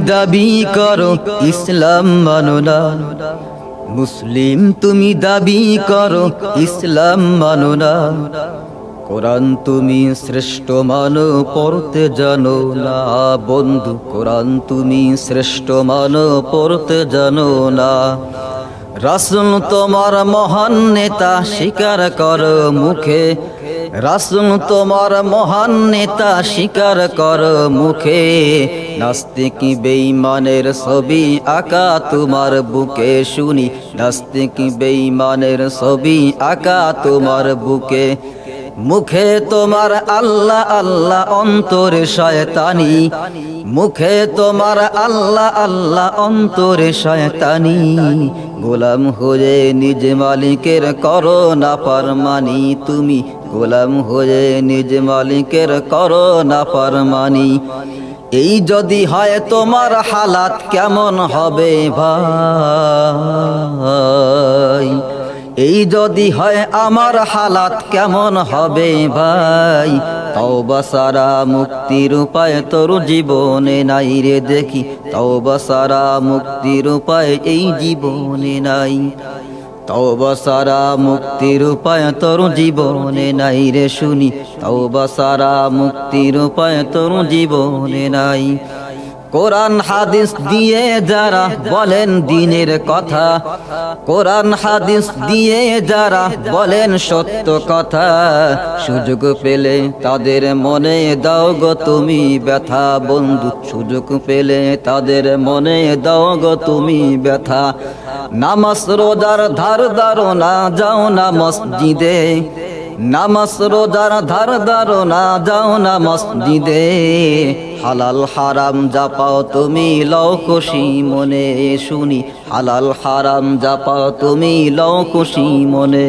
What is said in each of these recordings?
দাবি করো, ইসলাম মানো না। মুসলিম, তুমি দাবি করো, ইসলাম মানো না। কোরআন তুমি শ্রেষ্ঠ মানো, পড়তে জানো না। বন্ধু, কোরআন তুমি শ্রেষ্ঠ মানো, পড়তে জানো না। রাসুল তোমার মহান নেতা, স্বীকার কর মুখে। রাসুল তোমার মহান নেতা, স্বীকার কর মুখে। নাস্তিক বেঈমানের ছবি আকা, তোমার বুকে শুনি। নাস্তিক বেঈমানের ছবি আকা, তোমার বুকে। মুখে তোমার আল্লাহ আল্লাহ অন্তরে শয়তানি। মুখে তোমার আল্লাহ আল্লাহ অন্তরে শয়তানি। গোলাম হয়ে নিজ মালিকের করো না পারমানি তুমি। গোলাম হয়ে নিজ মালিকের করো না পারমানি এই যদি হয় তোমার হালাত কেমন হবে ভাই? এই যদি হয় আমার হালাত কেমন হবে ভাই? তওবা সারা মুক্তির উপায় তোর জীবনে নাই রে দেখি। তওবা সারা মুক্তির উপায় এই জীবনে নাই। তওবা সারা মুক্তির উপায় তোর জীবনে নাই রে শুনি। তওবা সারা মুক্তির উপায় তোর জীবনে নাই। কোরআন হাদিস দিয়ে যারা বলেন দিনের কথা, কোরআন হাদিস দিয়ে যারা বলেন সত্য কথা, সুযোগ পেলে তাদের মনে দাও গো তুমি ব্যথা, বন্ধু, সুযোগ পেলে তাদের মনে দাও গো তুমি ব্যথা। নামাজ রোজার ধার দারো না যাও না মসজিদে, নামাজ রোজার ধার দারো না যাও না মসজিদে। হালাল হারাম জাপাও তুমি লও খুশি মনে, শুনি। হালাল হারাম জাপাও তুমি লও খুশি মনে।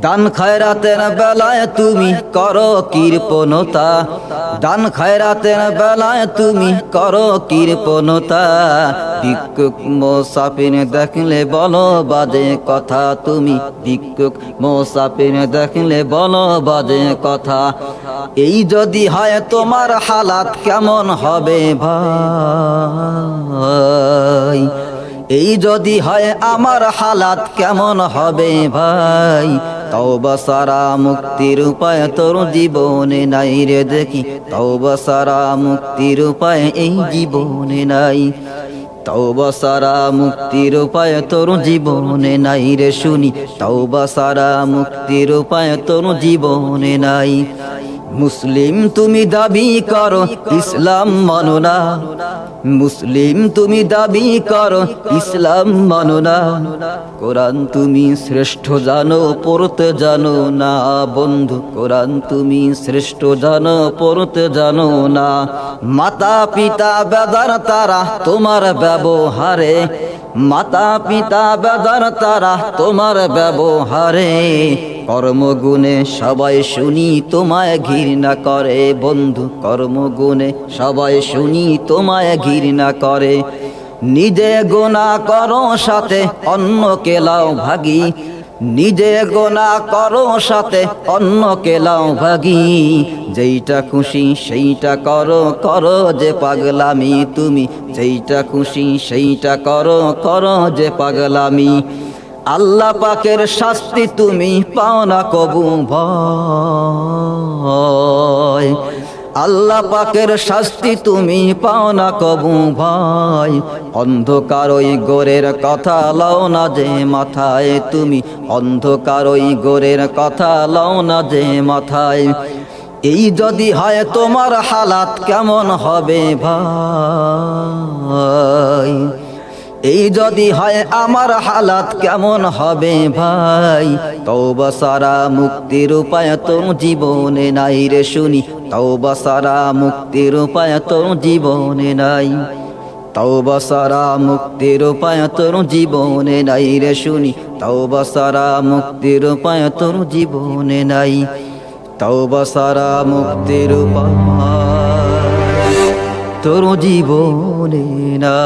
দান খয়রাতের বেলায় তুমি করো কৃপণতা। দান খয়রাতের বেলায় তুমি করো কৃপণতা। ভিক্ষুক মোসাফির দেখলে বলো বাজে কথা তুমি। ভিক্ষুক মোসাফির দেখলে বলো বাজে কথা। এই যদি হয় তোমার হালাত কেমন হবে ভাই? এই যদি হয় আমার হালাত কেমন হবে ভাই? তওবা সারা মুক্তির উপায় তোর জীবনে নাই রে দেখি। তওবা সারা মুক্তির উপায় এই জীবনে নাই। তওবা সারা মুক্তির উপায় তোর জীবনে নাই রে শুনি। তওবা সারা মুক্তির উপায় তোর জীবনে নাই। মুসলিম তুমি দাবি করো, ইসলাম মানো না। মুসলিম তুমি দাবি করো, ইসলাম মানো না। কোরআন তুমি শ্রেষ্ঠ জানো, পড়তে জানো না বন্ধু। কোরআন তুমি শ্রেষ্ঠ জানো, পড়তে জানো না। মাতা পিতা বেদার তারা তোমার ব্যবহারে। মাতা পিতা বেদার তারা তোমার ব্যবহারে। কর্মগুণে সবাই শুনি, তোমায় ঘৃণা করে বন্ধু। কর্মগুণে সবাই শুনি, তোমায় ঘৃণা করে। নিজে গোনা করো সাথে অন্য কেলাও ভাগি। নিজে গোনা করো সাথে অন্য কেলাও ভাগি। যেইটা খুশি সেইটা করো করো যে পাগলামি তুমি। যেইটা খুশি সেইটা করো করো যে পাগলামি। আল্লাহ পাকের শাস্তি তুমি পাও না কবু ভয়। আল্লাহ পাকের শাস্তি তুমি পাও না কবু ভাই অন্ধকার ওই গোরের কথা লও না যে মাথায়। তুমি অন্ধকার ওই গোরের কথা লও না যে মাথায়। এই যদি হয় তোমার হালাত কেমন হবে ভাই? এই যদি হয় আমার হালাত কেমন হবে ভাই? তওবা সারা মুক্তির উপায় তোর জীবনে নাই রে শুনি। তওবা সারা মুক্তির উপায় তোর জীবনে নাই। তওবা সারা মুক্তির উপায় তোর জীবনে নাই রে শুনি। তওবা সারা মুক্তির উপায় তোর জীবনে নাই। তওবা সারা মুক্তির উপায় তোর জীবনে না।